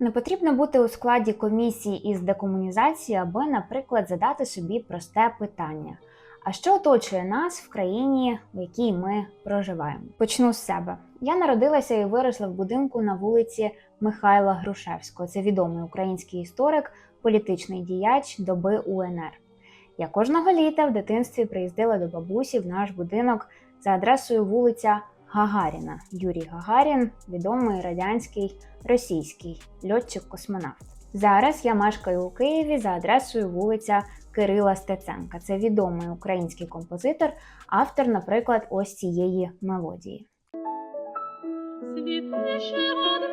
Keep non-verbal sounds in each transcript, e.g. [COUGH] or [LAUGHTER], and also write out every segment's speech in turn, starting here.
Не потрібно бути у складі комісії із декомунізації, аби, наприклад, задати собі просте питання. А що оточує нас в країні, в якій ми проживаємо? Почну з себе. Я народилася і виросла в будинку на вулиці Михайла Грушевського. Це відомий український історик, політичний діяч доби УНР. Я кожного літа в дитинстві приїздила до бабусі в наш будинок за адресою вулиця Гагаріна. Юрій Гагарін, відомий радянський російський льотчик-космонавт. Зараз я мешкаю у Києві за адресою вулиця Кирила Стеценка. Це відомий український композитор, автор, наприклад, ось цієї мелодії. Світише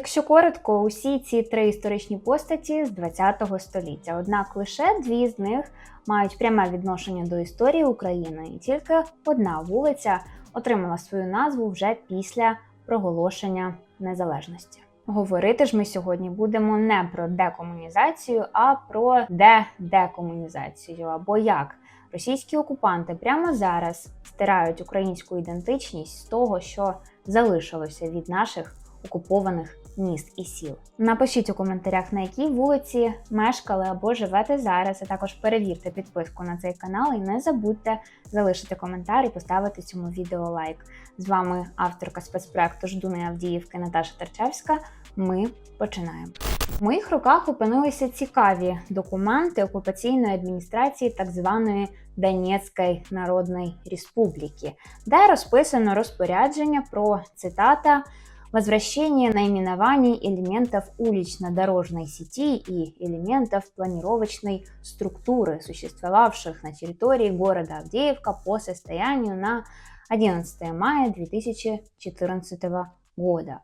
Якщо коротко, усі ці три історичні постаті з ХХ століття. Однак лише дві з них мають пряме відношення до історії України, і тільки одна вулиця отримала свою назву вже після проголошення незалежності. Говорити ж ми сьогодні будемо не про декомунізацію, а про де-декомунізацію, або як російські окупанти прямо зараз стирають українську ідентичність з того, що залишилося від наших окупованих міст і сіл. Напишіть у коментарях, на якій вулиці мешкали або живете зараз, а також перевірте підписку на цей канал і не забудьте залишити коментар і поставити цьому відео лайк. З вами авторка спецпроекту Ждуни Авдіївки Наташа Терчевська. Ми починаємо. В моїх руках опинилися цікаві документи окупаційної адміністрації так званої Донецької Народної Республіки, де розписано розпорядження про цитата возвращение наименований элементов улично-дорожной сети и элементов планировочной структуры, существовавших на территории города Авдеевка по состоянию на 11 мая 2014 года.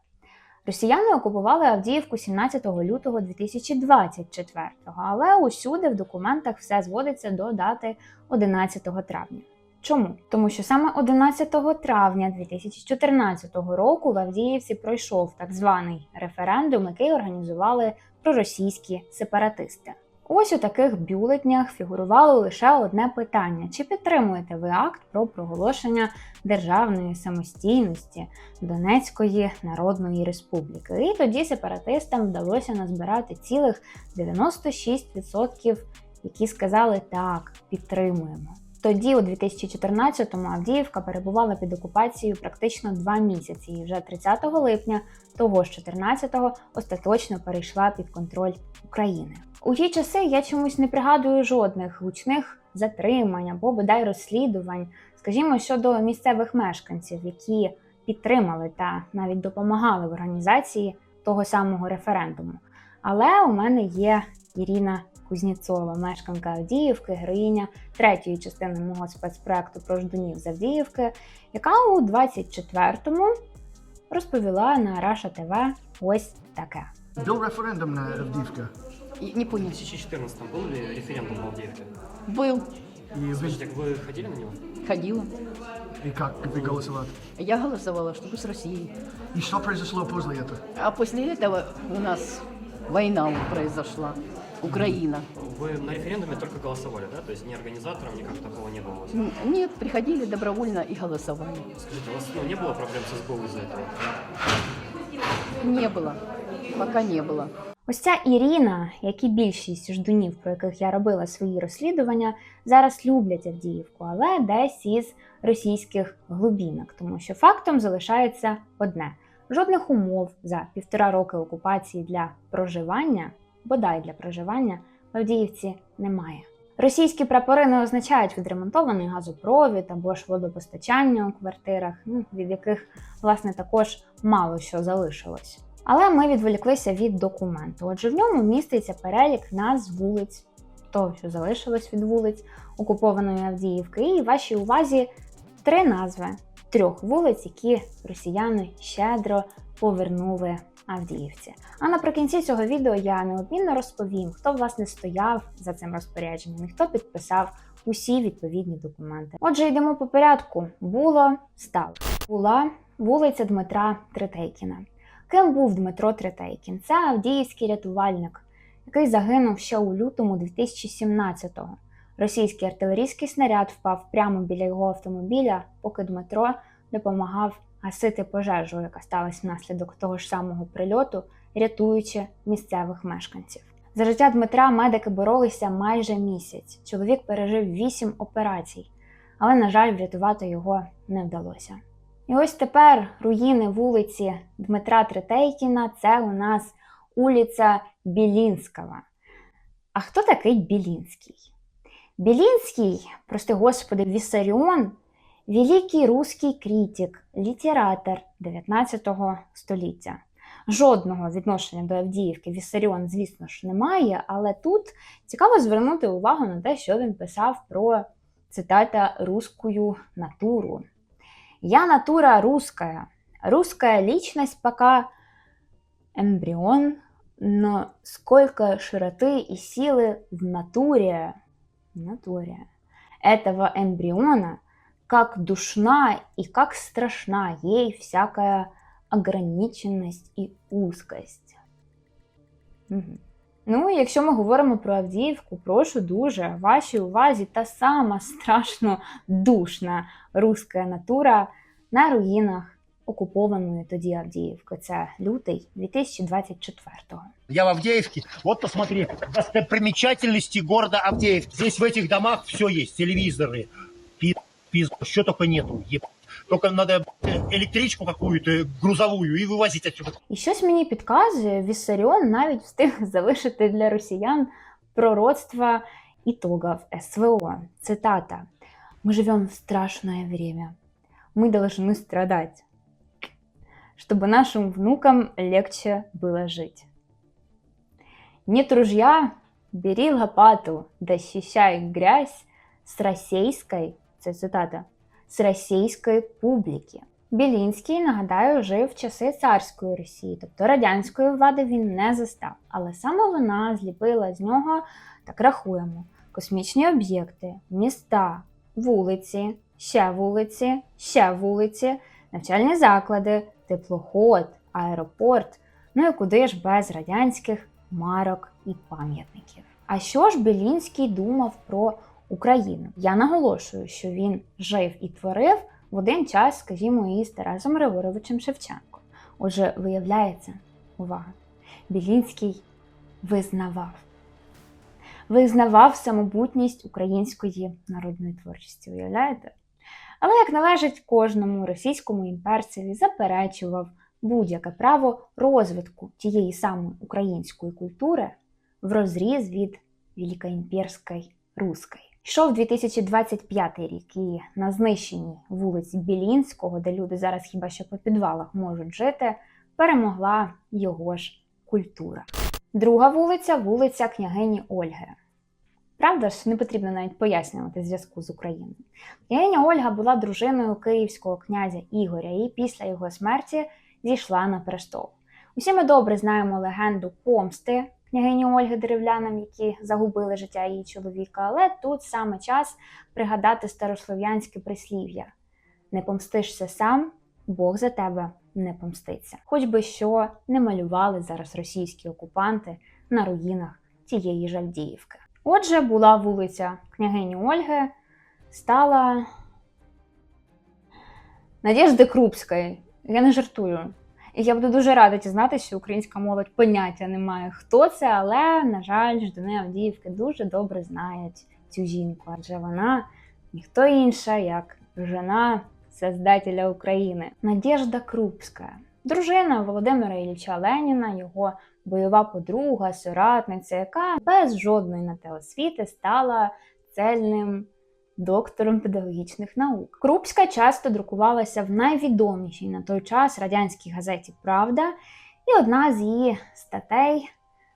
Росіяни окупували Авдіївку 17 лютого 2024, але усюди в документах все зводиться до дати 11 травня. Чому? Тому що саме 11 травня 2014 року в Авдіївці пройшов так званий референдум, який організували проросійські сепаратисти. Ось у таких бюлетнях фігурувало лише одне питання: чи підтримуєте ви акт про проголошення державної самостійності Донецької Народної Республіки? І тоді сепаратистам вдалося назбирати цілих 96%, які сказали так, підтримуємо. Тоді, у 2014-му, Авдіївка перебувала під окупацією практично два місяці, і вже 30 липня того ж 14-го остаточно перейшла під контроль України. У ті часи я чомусь не пригадую жодних гучних затримань або бодай розслідувань, скажімо, щодо місцевих мешканців, які підтримали та навіть допомагали в організації того самого референдуму. Але у мене є Ірина Кузніцова, мешканка Авдіївки, героїня третьої частини мого спецпроекту про ждунів з Авдіївки, яка у 24-му розповіла на Раша ТВ ось таке. Был референдум на Авдіївка. И не В понял. 2014 был ли референдум в Авдеевке? Был, І ви, Слушайте, так вы ходили на него? ходила. і як ви голосувати? Я голосовала, чтобы с Россией. І що произошло після цього? А после этого у нас война произошла. Украина. Вы на референдуме только голосовали, да? То есть ни организатором, никак такого не было? у вас? М, Нет, приходили добровольно и голосовали. Скажите, у вас ну, не было проблем с СБУ из-за этого? Не было. Пока не было. Ось ця Ірина, як і більшість ждунів, про яких я робила свої розслідування, зараз люблять Авдіївку, але десь із російських глубінок, тому що фактом залишається одне: жодних умов за півтора роки окупації для проживання, бодай для проживання, в Авдіївці немає. Російські прапори не означають відремонтований газопровід або ж водопостачання у квартирах, ну, від яких, власне, також мало що залишилось. Але ми відволіклися від документу. Отже, в ньому міститься перелік назв вулиць, того, що залишилось від вулиць окупованої Авдіївки, і вашій увазі три назви трьох вулиць, які росіяни щедро повернули Авдіївці. А наприкінці цього відео я неодмінно розповім, хто власне стояв за цим розпорядженням і хто підписав усі відповідні документи. Отже, йдемо по порядку. Було стало. Була вулиця Дмитра Третейкіна. Ким був Дмитро Третейкін? Це авдіївський рятувальник, який загинув ще у лютому 2017-го. Російський артилерійський снаряд впав прямо біля його автомобіля, поки Дмитро допомагав гасити пожежу, яка сталася внаслідок того ж самого прильоту, рятуючи місцевих мешканців. За життя Дмитра медики боролися майже місяць. Чоловік пережив вісім операцій, але, на жаль, врятувати його не вдалося. І ось тепер руїни вулиці Дмитра Третейкіна це у нас вулиця Білінського. А хто такий Білінський? Білінський, прости господи, Віссаріон – великий русський критик, літератор 19 століття. Жодного відношення до Авдіївки Віссаріон, звісно ж, немає, але тут цікаво звернути увагу на те, що він писав про цитата русскую натуру. Я натура русская. Русская личность пока эмбрион, но сколько широты и силы в натуре, в натуре этого эмбриона, как душна и как страшна ей всякая ограниченість і узкость. Мгм. Ну, якщо ми говоримо про Авдіївку, прошу дуже вашій увазі та сама страшно душна руська натура на руїнах окупованої тоді Авдіївки. Це лютий 2024-го. Я в Авдеевке. Вот посмотри, достопримечательности города Авдеевки. Здесь в этих домах все есть. Телевизоры, пиз, пиз, что только нету. еб. Только надо э, электричку какую-то грузовую и вывозить отсюда. І щось мені підказує, Віссаріон навіть встиг [LAUGHS] залишити для росіян пророцтво итогов СВО. Цитата. «Мы живем в страшное время. Мы должны страдать, чтобы нашим внукам легче было жить. Нет ружья, бери лопату, дощищай грязь с российской, це цитата, з російської публіки. Білінський, нагадаю, жив в часи царської Росії, тобто радянської влади він не застав. Але саме вона зліпила з нього, так рахуємо, космічні об'єкти, міста, вулиці, ще вулиці, ще вулиці, навчальні заклади, теплоход, аеропорт. Ну і куди ж без радянських марок і пам'ятників. А що ж Білінський думав про Україну? Я наголошую, що він жив і творив в один час, скажімо, із Тарасом Григоровичем Шевченко. Отже, виявляється, увага, Білінський визнавав. Визнавав самобутність української народної творчості, уявляєте? Але, як належить кожному російському імперцеві, заперечував будь-яке право розвитку тієї самої української культури в розріз від великоімперської руської. Йшов 2025 рік, і на знищенні вулиці Білінського, де люди зараз хіба що по підвалах можуть жити, перемогла його ж культура. Друга вулиця вулиця княгині Ольги. Правда ж, не потрібно навіть пояснювати зв'язку з Україною. Княгиня Ольга була дружиною київського князя Ігоря і після його смерті зійшла на престол. Усі ми добре знаємо легенду помсти княгині Ольги Деревлянам, які загубили життя її чоловіка, але тут саме час пригадати старослов'янське прислів'я: не помстишся сам, Бог за тебе не помститься. Хоч би що не малювали зараз російські окупанти на руїнах тієї Жальдіївки. Отже, була вулиця княгині Ольги, стала Надежди Крупської. Я не жартую. І я буду дуже рада дізнатися, що українська молодь поняття не має, хто це, але, на жаль, ждани Авдіївки дуже добре знають цю жінку, адже вона ніхто інша, як жена создателя України. Надежда Крупська, дружина Володимира Ілліча Леніна, його бойова подруга, соратниця, яка без жодної на те освіти стала цельним доктором педагогічних наук. Крупська часто друкувалася в найвідомішій на той час радянській газеті Правда, і одна з її статей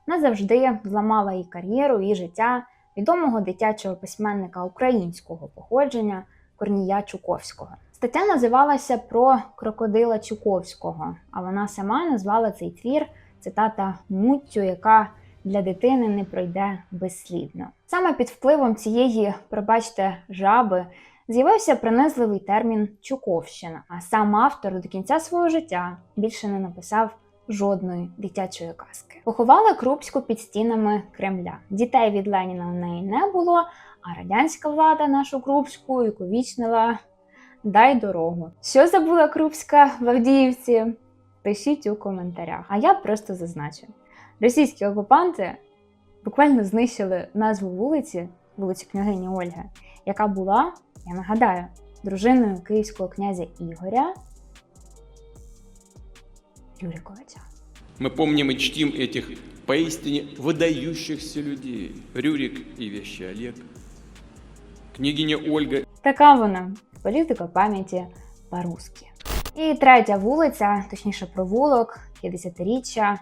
назавжди зламала її кар'єру і життя відомого дитячого письменника українського походження Корнія Чуковського. Стаття називалася про крокодила Чуковського, а вона сама назвала цей твір цитата муттю, яка для дитини не пройде безслідно. Саме під впливом цієї, пробачте, жаби з'явився принизливий термін Чуковщина, а сам автор до кінця свого життя більше не написав жодної дитячої казки. Поховали Крупську під стінами Кремля. Дітей від Леніна в неї не було, а радянська влада нашу Крупську увіковічнила дай дорогу. Що забула Крупська в Авдіївці? Пишіть у коментарях. А я просто зазначу: російські окупанти буквально знищили назву вулиці, вулиці княгині Ольги, яка була, я нагадаю, дружиною київського князя Ігоря Рюриковича. Мы помним и чтим этих поистине выдающихся людей. Рюрик и вещи Олег, княгиня Ольга Така вона політика пам'яті по-русски. І третя вулиця, точніше провулок, 50-річчя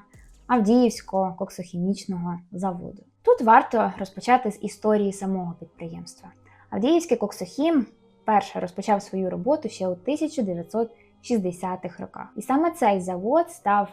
Авдіївського коксохімічного заводу. Тут варто розпочати з історії самого підприємства. Авдіївський коксохім перше розпочав свою роботу ще у 1960-х роках. І саме цей завод став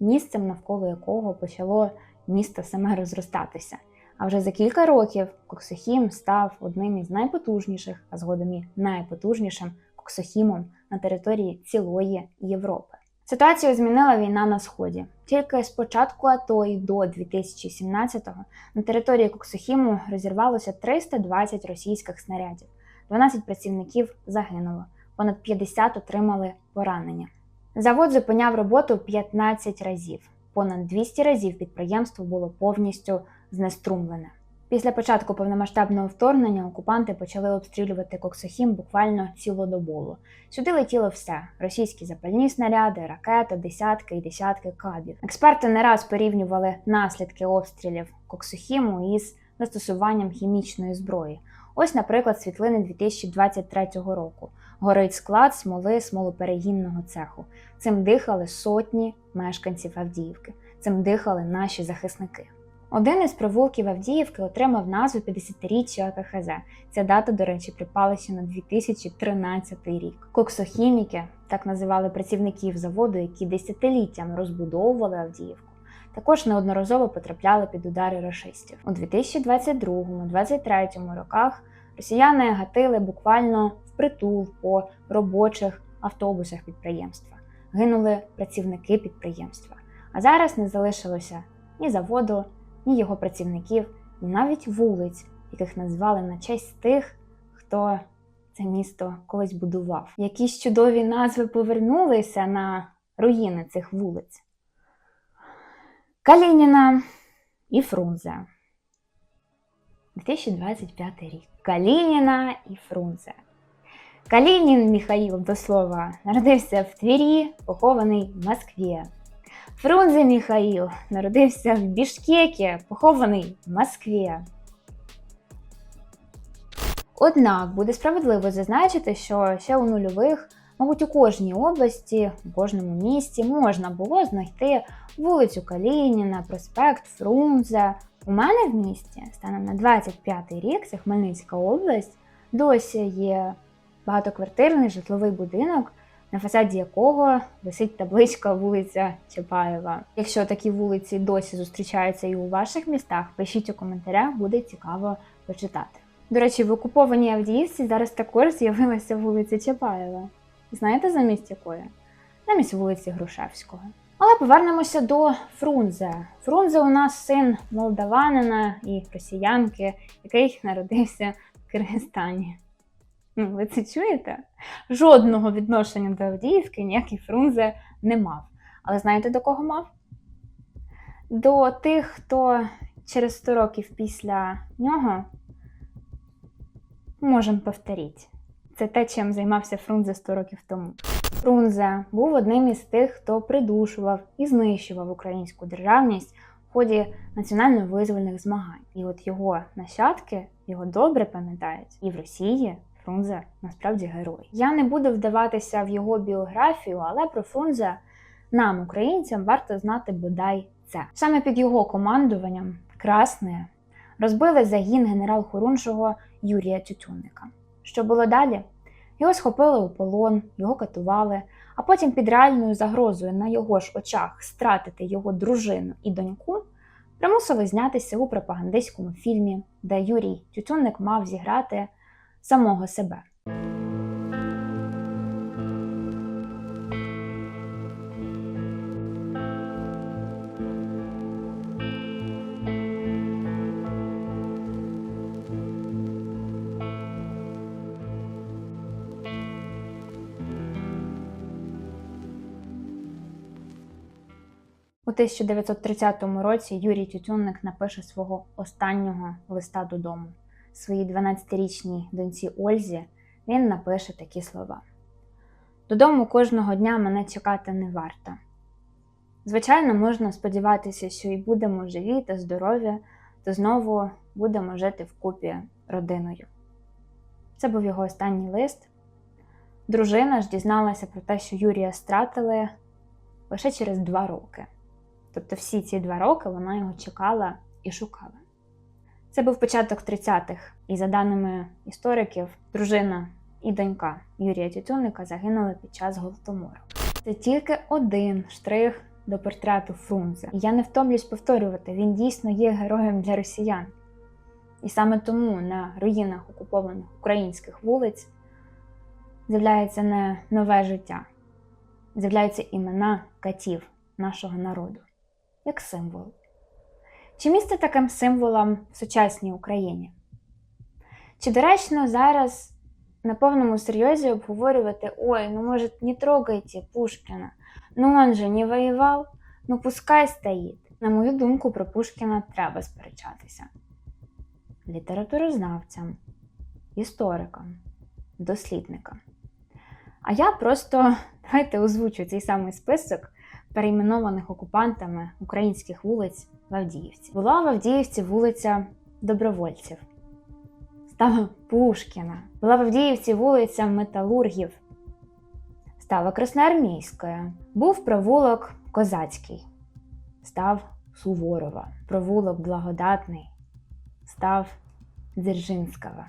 місцем, навколо якого почало місто саме розростатися. А вже за кілька років Коксохім став одним із найпотужніших, а згодом і найпотужнішим коксохімом на території цілої Європи. Ситуацію змінила війна на сході. Тільки з початку АТО і до 2017-го на території Коксохіму розірвалося 320 російських снарядів. 12 працівників загинуло, понад 50 отримали поранення. Завод зупиняв роботу 15 разів. Понад 200 разів підприємство було повністю знеструмлене. Після початку повномасштабного вторгнення окупанти почали обстрілювати Коксохім буквально цілодобово. Сюди летіло все: російські запальні снаряди, ракети, десятки і десятки кабів. Експерти не раз порівнювали наслідки обстрілів Коксохіму із застосуванням хімічної зброї. Ось, наприклад, світлини 2023 року. Горить склад смоли смолоперегінного цеху. Цим дихали сотні мешканців Авдіївки. Цим дихали наші захисники. Один із провулків Авдіївки отримав назву 50-річчя АКХЗ. Ця дата, до речі, припалася на 2013 рік. Коксохіміки, так називали працівників заводу, які десятиліттями розбудовували Авдіївку. Також неодноразово потрапляли під удари рашистів. У 2022-2023 роках росіяни гатили буквально впритул по робочих автобусах підприємства. Гинули працівники підприємства. А зараз не залишилося ні заводу, ні його працівників, ні навіть вулиць, яких назвали на честь тих, хто це місто колись будував. Якісь чудові назви повернулися на руїни цих вулиць. Калініна і Фрунзе. 2025 рік. Калініна і Фрунзе. Калінін Міхаїл, до слова, народився в Твірі, похований в Москві. Фрунзе Міхаїл народився в Бішкекі, похований в Москві. Однак буде справедливо зазначити, що ще у нульових, мабуть, у кожній області, у кожному місті можна було знайти вулицю Калініна, проспект Фрунзе. У мене в місті станом на 25-й рік, це Хмельницька область, досі є багатоквартирний житловий будинок, на фасаді якого висить табличка вулиця Чапаєва. Якщо такі вулиці досі зустрічаються і у ваших містах, пишіть у коментарях, буде цікаво почитати. До речі, в окупованій Авдіївці зараз також з'явилася вулиця Чапаєва. Знаєте замість якої? Замість вулиці Грушевського. Але повернемося до Фрунзе. Фрунзе у нас син молдаванина і росіянки, який народився в Киргизстані. Ну, ви це чуєте? Жодного відношення до Авдіївки ніякий Фрунзе не мав. Але знаєте, до кого мав? До тих, хто через 100 років після нього можемо повторити. Це те, чим займався Фрунзе 100 років тому. Фрунзе був одним із тих, хто придушував і знищував українську державність в ході національно-визвольних змагань. І от його нащадки його добре пам'ятають і в Росії. Фрунзе насправді герой. Я не буду вдаватися в його біографію, але про Фрунзе нам, українцям, варто знати бодай це. Саме під його командуванням Красне розбили загін генерал-хорунжого Юрія Тютюнника. Що було далі? Його схопили у полон, його катували, а потім під реальною загрозою на його ж очах стратити його дружину і доньку примусили знятися у пропагандистському фільмі, де Юрій Тютюнник мав зіграти самого себе. У 1930 році Юрій Тютюнник напише свого останнього листа додому. Своїй 12-річній доньці Ользі він напише такі слова: Додому кожного дня мене чекати не варто. Звичайно, можна сподіватися, що і будемо живі та здорові, то знову будемо жити вкупі родиною. Це був його останній лист. Дружина ж дізналася про те, що Юрія стратили лише через два роки. Тобто всі ці два роки вона його чекала і шукала. Це був початок 30-х, і за даними істориків, дружина і донька Юрія Тютюнника загинули під час голодомору. Це тільки один штрих до портрету Фрунзе. Я не втомлюсь повторювати, він дійсно є героєм для росіян. І саме тому на руїнах окупованих українських вулиць з'являється не нове життя, з'являються імена катів нашого народу як символ. Чи місце таким символом в сучасній Україні? Чи доречно зараз на повному серйозі обговорювати: ой, ну може, не трогайте Пушкіна, ну он же не воював, ну пускай стоїть. На мою думку, про Пушкіна треба сперечатися. Літературознавцям, історикам, дослідникам. А я просто [LAUGHS] давайте озвучу цей самий список перейменованих окупантами українських вулиць в Авдіївці. Була в Авдіївці вулиця Добровольців, стала Пушкіна. Була в Авдіївці вулиця Металургів, стала Красноармійською. Був провулок Козацький, став Суворова. Провулок Благодатний, став Дзержинського.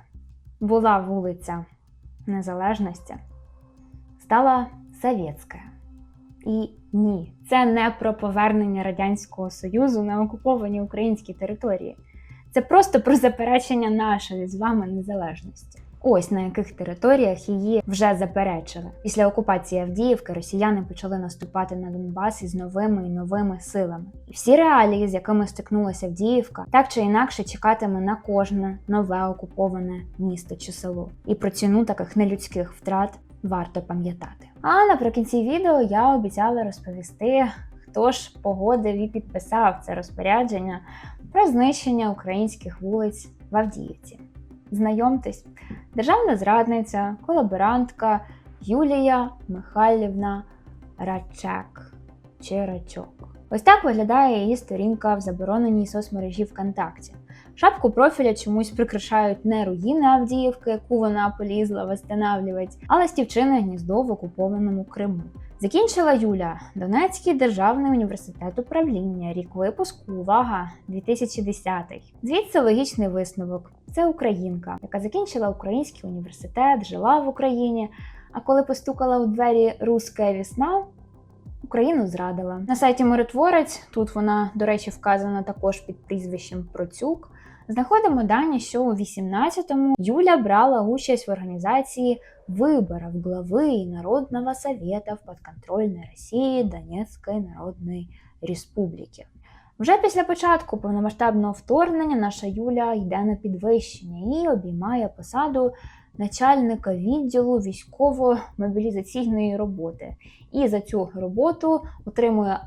Була вулиця Незалежності, стала Совєтська. І ні, це не про повернення Радянського Союзу на окуповані українські території. Це просто про заперечення нашої з вами незалежності. Ось на яких територіях її вже заперечили. Після окупації Авдіївки росіяни почали наступати на Донбас із новими і новими силами. І всі реалії, з якими стикнулася Авдіївка, так чи інакше чекатиме на кожне нове окуповане місто чи село. І про ціну таких нелюдських втрат варто пам'ятати. А наприкінці відео я обіцяла розповісти, хто ж погодив і підписав це розпорядження про знищення українських вулиць в Авдіївці. Знайомтесь, державна зрадниця, колаборантка Юлія Михайлівна Рачек чи Рачок. Ось так виглядає її сторінка в забороненій соцмережі ВКонтакті. Шапку профіля чомусь прикрашають не руїни Авдіївки, яку вона полізла восстанавлювати, а ластівчине гніздо в окупованому Криму. Закінчила Юля Донецький державний університет управління, рік випуску, увага, 2010. Звідси логічний висновок. Це українка, яка закінчила український університет, жила в Україні. А коли постукала у двері Руська весна, Україну зрадила. На сайті Миротворець, тут вона, до речі, вказана також під прізвищем Процюк. Знаходимо дані, що у 18-му Юля брала участь в організації виборів глави Народного совета в подконтрольной Росії Донецької Народної Республіки. Вже після початку повномасштабного вторгнення наша Юля йде на підвищення і обіймає посаду начальника відділу військово-мобілізаційної роботи. І за цю роботу отримує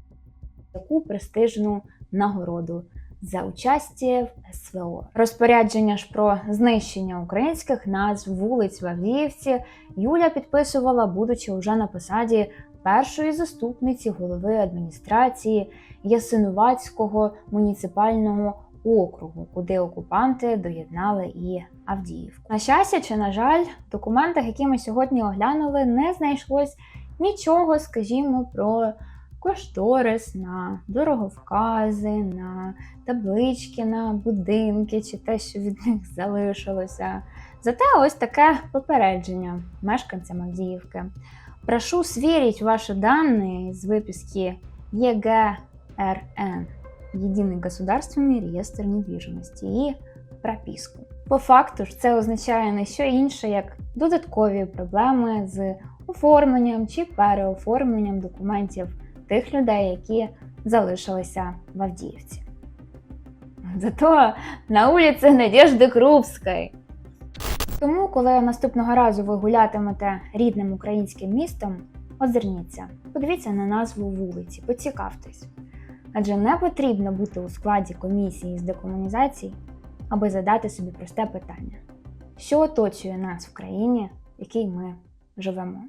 таку престижну нагороду за участь в СВО. Розпорядження ж про знищення українських назв вулиць в Авдіївці Юля підписувала, будучи вже на посаді першої заступниці голови адміністрації Ясинуватського муніципального округу, куди окупанти доєднали і Авдіївку. На щастя чи на жаль, в документах, які ми сьогодні оглянули, не знайшлось нічого, скажімо, про кошторис на дороговкази, на таблички, на будинки чи те, що від них залишилося. Зате ось таке попередження мешканцям Авдіївки. Прошу сверить ваши данные из выписки ЕГРН Єдиний государственний реєстр недвіжимості і прописку. По факту ж це означає не що інше, як додаткові проблеми з оформленням чи переоформленням документів тих людей, які залишилися в Авдіївці. Зато на вулиці Надежди Крупської. Тому, коли наступного разу ви гулятимете рідним українським містом, озирніться, подивіться на назву вулиці, поцікавтесь. Адже не потрібно бути у складі комісії з декомунізації, аби задати собі просте питання: що оточує нас в країні, в якій ми живемо?